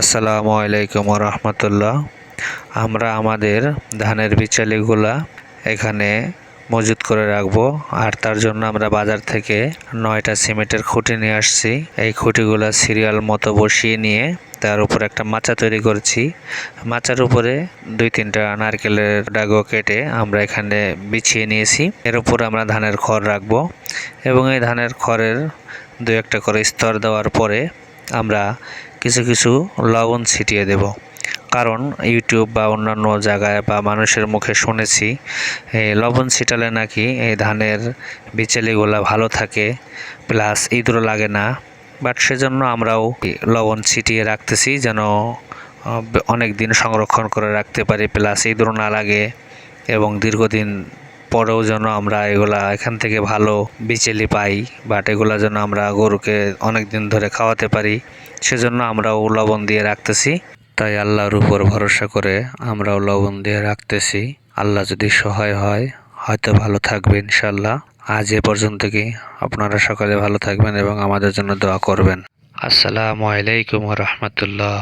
আসসালামু আলাইকুম রহমতুল্লাহ আমরা আমাদের ধানের বিচালিগুলা এখানে মজুত করে রাখব, আর তার জন্য আমরা বাজার থেকে নয়টা সিমেন্টের খুঁটি নিয়ে আসছি। এই খুঁটিগুলা সিরিয়াল মতো বসিয়ে নিয়ে তার উপর একটা মাচা তৈরি করছি। মাচার উপরে দুই তিনটা নারকেলের ডাগো কেটে আমরা এখানে বিছিয়ে নিয়েছি। এর উপর আমরা ধানের খড় রাখব এবং এই ধানের খড়ের দু একটা করে স্তর দেওয়ার পরে আমরা কিছু কিছু লবণ ছিটিয়ে দেব। কারণ ইউটিউব বা অন্যান্য জায়গায় বা মানুষের মুখে শুনেছি লবণ ছিটালে নাকি এই ধানের বিচালিগুলা ভালো থাকে, প্লাস ইঁদুর লাগে না। বাট সেজন্য আমরাও লবণ ছিটিয়ে রাখতেছি যেন অনেক দিন সংরক্ষণ করে রাখতে পারি, প্লাস ইঁদুর না লাগে এবং দীর্ঘদিন পরেও যেন আমরা এগুলা এখান থেকে ভালো বিচেলি পাই বাট এগুলা যেন আমরা গরুকে অনেক দিন ধরে খাওয়াতে পারি, সেজন্য আমরাও লবণ দিয়ে রাখতেছি। তাই আল্লাহর উপর ভরসা করে আমরাও লবণ দিয়ে রাখতেছি। আল্লাহ যদি সহায় হয়, হয়তো ভালো থাকবে ইনশাল্লাহ আজ এ পর্যন্ত কি আপনারা সকালে ভালো থাকবেন এবং আমাদের জন্য দোয়া করবেন? আসসালামু আলাইকুম রহমতুল্লাহ।